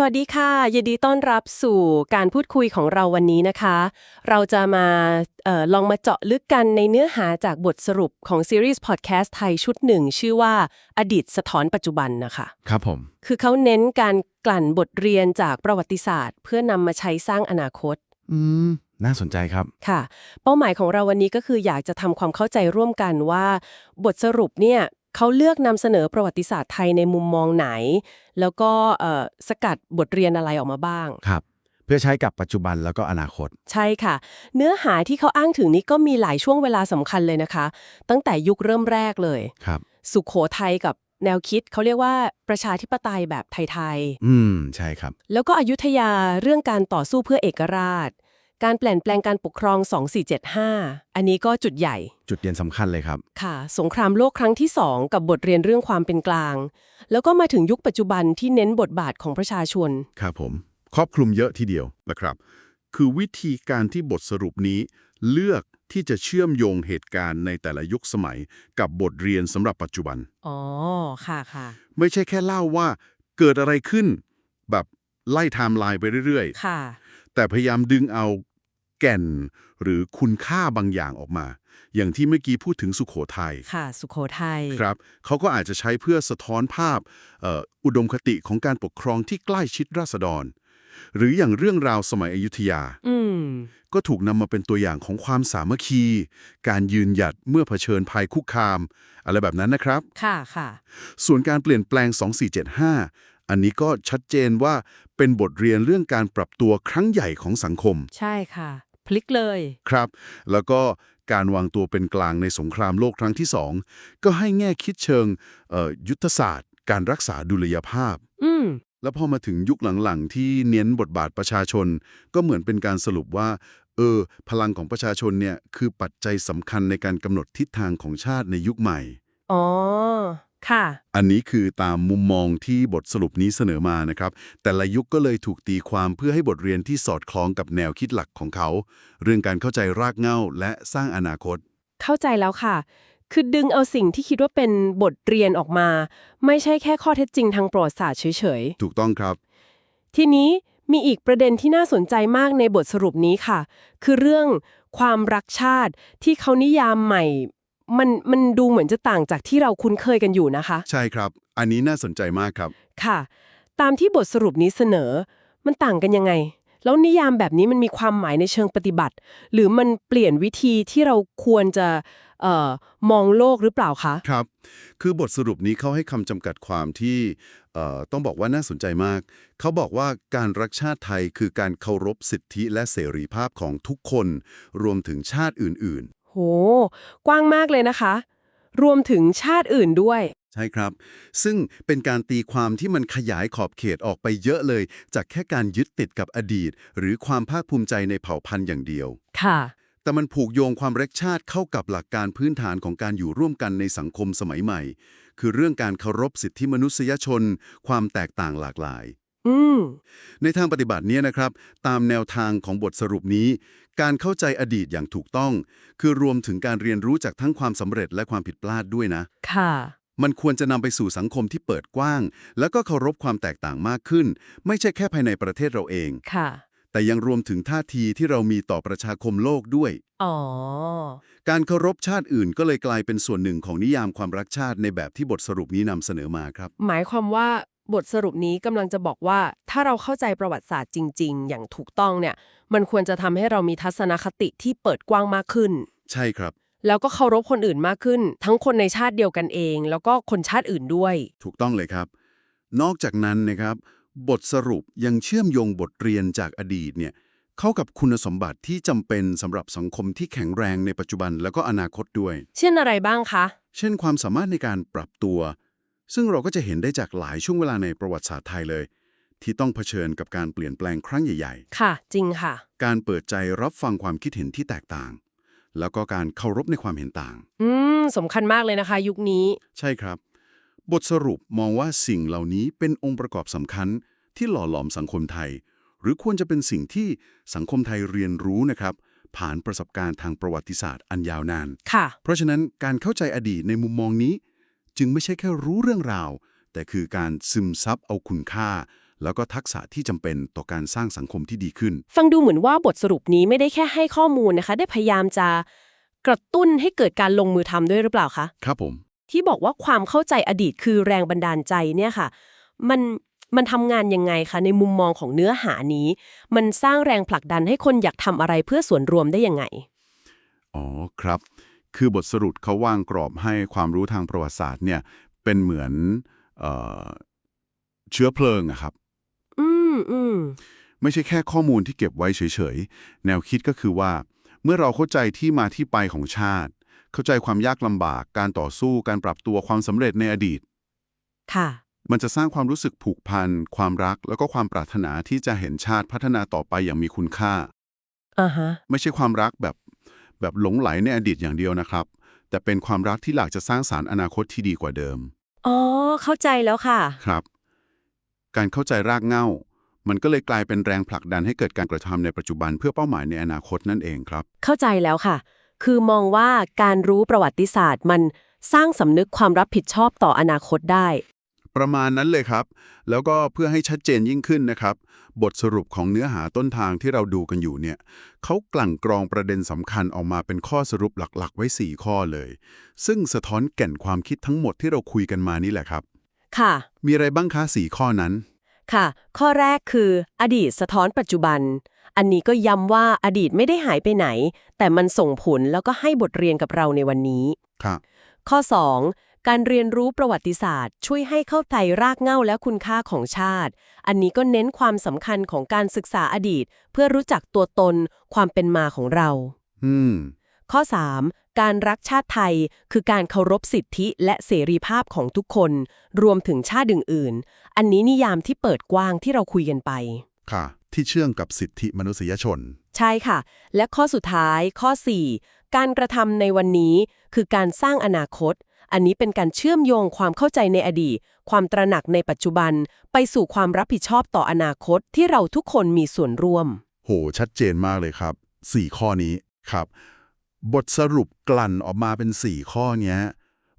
สวัสดีค่ะยินดีต้อนรับสู่การพูดคุยของเราวันนี้นะคะ เราจะมาเออลองมาเจาะลึกกันในเนื้อหาจากบทสรุปของซีรีส์พอดแคสต์ไทยชุดหนึ่ง ชื่อว่าอดีตสะท้อนปัจจุบันนะคะ ครับผม คือเขาเน้นการกลั่นบทเรียนจากประวัติศาสตร์ เพื่อนำมาใช้สร้างอนาคต อืมน่าสนใจครับ ค่ะ เป้าหมายของเราวันนี้ก็คืออยากจะทำความเข้าใจร่วมกันว่า บทสรุปเนี่ย เขาเลือกนำเสนอประวัติศาสตร์ไทยในมุมมองไหน แล้วก็เอ่อสกัดบทเรียนอะไรออกมาบ้าง ครับ เพื่อใช้กับปัจจุบันแล้วก็อนาคต ใช่ค่ะ เนื้อหาที่เขาอ้างถึงนี้ก็มีหลายช่วงเวลาสำคัญเลยนะคะ ตั้งแต่ยุคเริ่มแรกเลย ครับ สุขโขทัยกับแนวคิดเขาเรียกว่าประชาธิปไตยแบบไทยอืม ใช่ครับๆแล้วก็อยุธยาเรื่องการต่อสู้เพื่อเอกราช การเปลี่ยนแปลงการปกครอง 2475 อันนี้ก็จุดใหญ่ จุดเด่นสำคัญเลยครับ ค่ะ สงครามโลกครั้งที่ 2 กับบทเรียนเรื่องความเป็นกลาง แล้วก็มาถึงยุคปัจจุบันที่เน้นบทบาทของประชาชน ครับผม ครอบคลุมเยอะทีเดียวนะครับ คือวิธีการที่บทสรุปนี้ เลือกที่จะเชื่อมโยงเหตุการณ์ในแต่ละยุคสมัย กับบทเรียนสำหรับปัจจุบัน อ๋อ ค่ะค่ะ ไม่ใช่แค่เล่าว่าเกิดอะไรขึ้น แบบไล่ไทม์ไลน์ไปเรื่อยค่ะๆ แต่พยายามดึงเอาแก่น หรือคุณค่าบางอย่างออกมา อย่างที่เมื่อกี้พูดถึงสุขโขทัยค่ะ สุโขทัยครับเขาก็อาจจะใช้เพื่อสะท้อนภาพเอ่ออุดมคติของการปกครองที่ใกล้ชิดราษฎร หรืออย่างเรื่องราวสมัยอยุธยาอืมก็ถูกนำมาเป็นตัวอย่างของความสามัคคี การยืนหยัดเมื่อเผชิญภัยคุกคาม อะไรแบบนั้นนะครับ ค่ะค่ะส่วนการเปลี่ยนแปลง 2475 อันนี้ก็ชัดเจนว่าเป็นบทเรียนเรื่องการปรับตัวครั้งใหญ่ของสังคม ใช่ค่ะ พลิกเลย ครับ แล้วก็การวางตัวเป็นกลางในสงครามโลกครั้งที่สองก็ให้แง่คิดเชิงเอ่อยุทธศาสตร์ การรักษาดุลยภาพ อืมแล้วพอมาถึงยุคหลังๆ ที่เน้นบทบาทประชาชน ก็เหมือนเป็นการสรุปว่าเออ พลังของประชาชนเนี่ยคือปัจจัยสำคัญในการกำหนดทิศทางของชาติในยุคใหม่ อ๋อ ค่ะ อันนี้คือตามมุมมองที่บทสรุปนี้เสนอมานะครับ แต่ละยุคก็เลยถูกตีความเพื่อให้บทเรียนที่สอดคล้องกับแนวคิดหลักของเขา เรื่องการเข้าใจรากเหง้าและสร้างอนาคต เข้าใจแล้วค่ะ คือดึงเอาสิ่งที่คิดว่าเป็นบทเรียนออกมา ไม่ใช่แค่ข้อเท็จจริงทางประวัติศาสตร์เฉยถูกต้องครับ ๆ ทีนี้มีอีกประเด็นที่น่าสนใจมากในบทสรุปนี้ค่ะ คือเรื่องความรักชาติที่เขานิยามใหม่ มันมันดูเหมือนจะต่างจากที่เราคุ้นเคยกันอยู่นะคะ ใช่ครับ อันนี้น่าสนใจมากครับ ค่ะ ตามที่บทสรุปนี้เสนอ มันต่างกันยังไง แล้วนิยามแบบนี้มันมีความหมายในเชิงปฏิบัติ หรือมันเปลี่ยนวิธีที่เราควรจะเอ่อมองโลกหรือเปล่าคะ ครับ คือบทสรุปนี้เขาให้คำจำกัดความที่เอ่อต้องบอกว่าน่าสนใจมาก เขาบอกว่าการรักชาติไทยคือการเคารพสิทธิและเสรีภาพของทุกคน รวมถึงชาติอื่นโห กว้างมากเลยนะคะ รวมถึงชาติอื่นด้วยๆใช่ครับ ซึ่งเป็นการตีความที่มันขยายขอบเขตออกไปเยอะเลย จากแค่การยึดติดกับอดีต หรือความภาคภูมิใจในเผ่าพันธุ์อย่างเดียว ค่ะ แต่มันผูกโยงความรักชาติเข้ากับหลักการพื้นฐานของการอยู่ร่วมกันในสังคมสมัยใหม่ คือเรื่องการเคารพสิทธิมนุษยชน ความแตกต่างหลากหลาย อืม ในทางปฏิบัติเนี้นะครับ ตามแนวทางของบทสรุปนี้ การเข้าใจอดีตอย่างถูกต้อง คือรวมถึงการเรียนรู้จากทั้งความสำเร็จและความผิดพลาดด้วยนะ ค่ะ มันควรจะนำไปสู่สังคมที่เปิดกว้าง แล้วก็เคารพความแตกต่างมากขึ้น ไม่ใช่แค่ภายในประเทศเราเอง ค่ะ แต่ยังรวมถึงท่าทีที่เรามีต่อประชาคมโลกด้วย อ๋อ การเคารพชาติอื่นก็เลยกลายเป็นส่วนหนึ่งของนิยามความรักชาติในแบบที่บทสรุปนี้นำเสนอมาครับ หมายความว่า บทสรุปนี้กำลังจะบอกว่าถ้าเราเข้าใจประวัติศาสตร์จริง ๆ อย่างถูกต้องเนี่ย มันควรจะทำให้เรามีทัศนคติที่เปิดกว้างมากขึ้น ใช่ครับ แล้วก็เคารพคนอื่นมากขึ้น ทั้งคนในชาติเดียวกันเอง แล้วก็คนชาติอื่นด้วย ถูกต้องเลยครับ นอกจากนั้นนะครับ บทสรุปยังเชื่อมโยงบทเรียนจากอดีตเนี่ยเข้ากับคุณสมบัติที่จำเป็นสำหรับสังคมที่แข็งแรงในปัจจุบันแล้วก็อนาคตด้วย เช่นอะไรบ้างคะ เช่นความสามารถในการปรับตัว ซึ่งเราก็จะเห็นได้จากหลายช่วงเวลาในประวัติศาสตร์ไทยเลย ที่ต้องเผชิญกับการเปลี่ยนแปลงครั้งใหญ่ค่ะ จริงค่ะๆการเปิดใจรับฟังความคิดเห็นที่แตกต่าง แล้วก็การเคารพในความเห็นต่าง อืมสำคัญมากเลยนะคะ ยุคนี้ ใช่ครับ บทสรุปมองว่าสิ่งเหล่านี้เป็นองค์ประกอบสำคัญ ที่หล่อหลอมสังคมไทย หรือควรจะเป็นสิ่งที่สังคมไทยเรียนรู้นะครับผ่านประสบการณ์ทางประวัติศาสตร์อันยาวนาน ค่ะ เพราะฉะนั้นการเข้าใจอดีตในมุมมองนี้ จึงไม่ใช่แค่รู้เรื่องราว แต่คือการซึมซับเอาคุณค่า แล้วก็ทักษะที่จำเป็นต่อการสร้างสังคมที่ดีขึ้น ฟังดูเหมือนว่าบทสรุปนี้ไม่ได้แค่ให้ข้อมูลนะคะ ได้พยายามจะกระตุ้นให้เกิดการลงมือทำด้วยหรือเปล่าคะ ครับผม ที่บอกว่าความเข้าใจอดีตคือแรงบันดาลใจเนี่ยค่ะ มันมันทำงานยังไงคะในมุมมองของเนื้อหานี้ มันสร้างแรงผลักดันให้คนอยากทำอะไรเพื่อส่วนรวมได้ยังไง อ๋อครับ คือบทสรุปเขาวางกรอบให้ความรู้ทางประวัติศาสตร์เนี่ยเป็นเหมือนเออเชื้อเพลิงอะครับ อืมอืมไม่ใช่แค่ข้อมูลที่เก็บไว้เฉยๆ แนวคิดก็คือว่า เมื่อเราเข้าใจที่มาที่ไปของชาติ เข้าใจความยากลำบาก การต่อสู้ การปรับตัวความสำเร็จในอดีต ค่ะ มันจะสร้างความรู้สึกผูกพัน ความรัก แล้วก็ความปรารถนาที่จะเห็นชาติพัฒนาต่อไปอย่างมีคุณค่า อ่าฮะ ไม่ใช่ความรักแบบ แบบหลงไหลในอดีตอย่างเดียวนะครับ แต่เป็นความรักที่อยากจะสร้างสารรค์อนาคตที่ดีกว่าเดิม อ๋อ เข้าใจแล้วค่ะ ครับ การเข้าใจรากเหง้า มันก็เลยกลายเป็นแรงผลักดันให้เกิดการกระทำในปัจจุบันเพื่อเป้าหมายในอนาคตนั่นเองครับ เข้าใจแล้วค่ะ คือมองว่าการรู้ประวัติศาสตร์มันสร้างสำนึกความรับผิดชอบต่ออนาคตได้ ประมาณนั้นเลยครับ แล้วก็เพื่อให้ชัดเจนยิ่งขึ้นนะครับ บทสรุปของเนื้อหาต้นทางที่เราดูกันอยู่เนี่ยเขากลั่นกรองประเด็นสำคัญออกมาเป็นข้อสรุปหลักๆ ไว้ 4 ข้อเลย ซึ่งสะท้อนแก่นความคิดทั้งหมดที่เราคุยกันมานี่แหละครับ ค่ะ มีอะไรบ้างคะ4ข้อนั้น ค่ะ ข้อแรกคือ อดีตสะท้อนปัจจุบัน อันนี้ก็ย้ำว่าอดีตไม่ได้หายไปไหน แต่มันส่งผลแล้วก็ให้บทเรียนกับเราในวันนี้ ครับ ข้อ 2 การเรียนรู้ประวัติศาสตร์ ช่วยให้เข้าใจรากเหง้าและคุณค่าของชาติ อันนี้ก็เน้นความสำคัญของการศึกษาอดีต เพื่อรู้จักตัวตน ความเป็นมาของเรา อืม ข้อ 3. การรักชาติไทย คือการเคารพสิทธิและเสรีภาพของทุกคน รวมถึงชาติอื่นๆ อันนี้นิยามที่เปิดกว้างที่เราคุยกันไป ค่ะ ที่เชื่องกับสิทธิมนุษยชน ใช่ค่ะ และข้อสุดท้ายข้อ 4 การกระทำในวันนี้คือการสร้างอนาคต อันนี้เป็นการเชื่อมโยงความเข้าใจในอดีต ความตระหนักในปัจจุบัน ไปสู่ความรับผิดชอบต่ออนาคตที่เราทุกคนมีส่วนร่วม โห ชัดเจนมากเลยครับ 4 ข้อนี้ครับ บทสรุปกลั่นออกมาเป็น 4 ข้อเนี้ย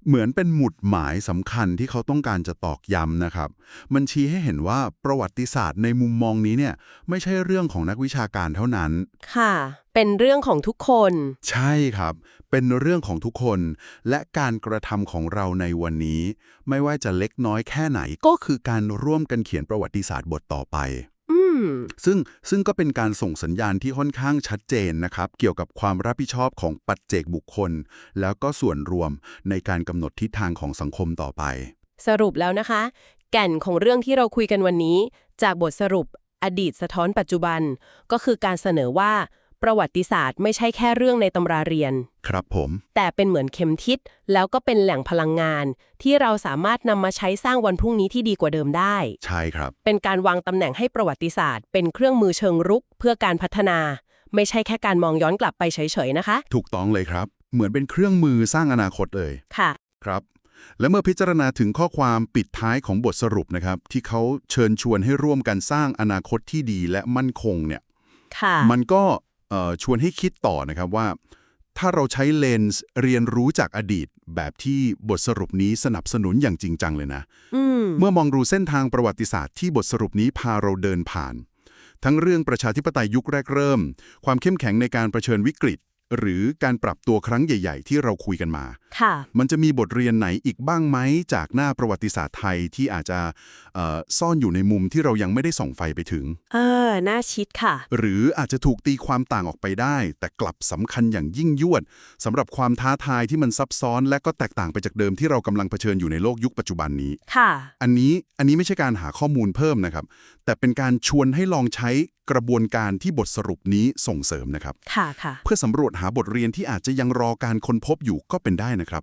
เหมือนเป็นหมุดหมายสำคัญที่เขาต้องการจะตอกย้ำนะครับ มันชี้ให้เห็นว่าประวัติศาสตร์ในมุมมองนี้เนี่ยไม่ใช่เรื่องของนักวิชาการเท่านั้น ค่ะ เป็นเรื่องของทุกคน ใช่ครับ เป็นเรื่องของทุกคน และการกระทำของเราในวันนี้ ไม่ว่าจะเล็กน้อยแค่ไหนก็คือการร่วมกันเขียนประวัติศาสตร์บทต่อไปอืม ซึ่งซึ่งก็เป็นการส่งสัญญาณที่ค่อนข้างชัดเจนนะครับ เกี่ยวกับความรับผิดชอบของปัจเจกบุคคล แล้วก็ส่วนรวมในการกำหนดทิศทางของสังคมต่อไป สรุปแล้วนะคะ แก่นของเรื่องที่เราคุยกันวันนี้ จากบทสรุปอดีตสะท้อนปัจจุบัน ก็คือการเสนอว่า ประวัติศาสตร์ไม่ใช่แค่เรื่องในตำราเรียน ครับผม แต่เป็นเหมือนเข็มทิศแล้วก็เป็นแหล่งพลังงาน ที่เราสามารถนำมาใช้สร้างวันพรุ่งนี้ที่ดีกว่าเดิมได้ ใช่ครับ เป็นการวางตำแหน่งให้ประวัติศาสตร์ เป็นเครื่องมือเชิงรุก เพื่อการพัฒนา ไม่ใช่แค่การมองย้อนกลับไปเฉยๆนะคะ ถูกต้องเลยครับ เหมือนเป็นเครื่องมือสร้างอนาคตเลย ค่ะ ครับและเมื่อพิจารณาถึงข้อความปิดท้ายของบทสรุปนะครับ ที่เขาเชิญชวนให้ร่วมกันสร้างอนาคตที่ดีและมั่นคงเนี่ยค่ะมันก็เอ่อ ชวนให้คิดต่อนะครับว่า ถ้าเราใช้เลนส์เรียนรู้จากอดีต แบบที่บทสรุปนี้สนับสนุนอย่างจริงจังเลยนะอืมเมื่อมองดูเส้นทางประวัติศาสตร์ที่บทสรุปนี้พาเราเดินผ่าน ทั้งเรื่องประชาธิปไตยยุคแรกเริ่ม ความเข้มแข็งในการรเผชิญวิกฤต หรือการปรับตัวครั้งใหญ่ ๆ ที่เราคุยกันมาค่ะ มันจะมีบทเรียนไหนอีกบ้างไหมจากหน้าประวัติศาสตร์ไทยที่อาจจะเอ่อซ่อนอยู่ในมุมที่เรายังไม่ได้ส่องไฟไปถึง เออ น่าชิดค่ะ หรืออาจจะถูกตีความต่างออกไปได้ แต่กลับสำคัญอย่างยิ่งยวดสำหรับความท้าทายที่มันซับซ้อน และก็แตกต่างไปจากเดิมที่เรากำลังเผชิญอยู่ในโลกยุคปัจจุบันนี้ ค่ะ อันนี้อันนี้ไม่ใช่การหาข้อมูลเพิ่มนะครับ แต่เป็นการชวนให้ลองใช้กระบวนการที่บทสรุปนี้ส่งเสริมนะครับ ค่ะค่ะ เพื่อสำรวจหาบทเรียนที่อาจจะยังรอการค้นพบอยู่ก็เป็นได้นะครับ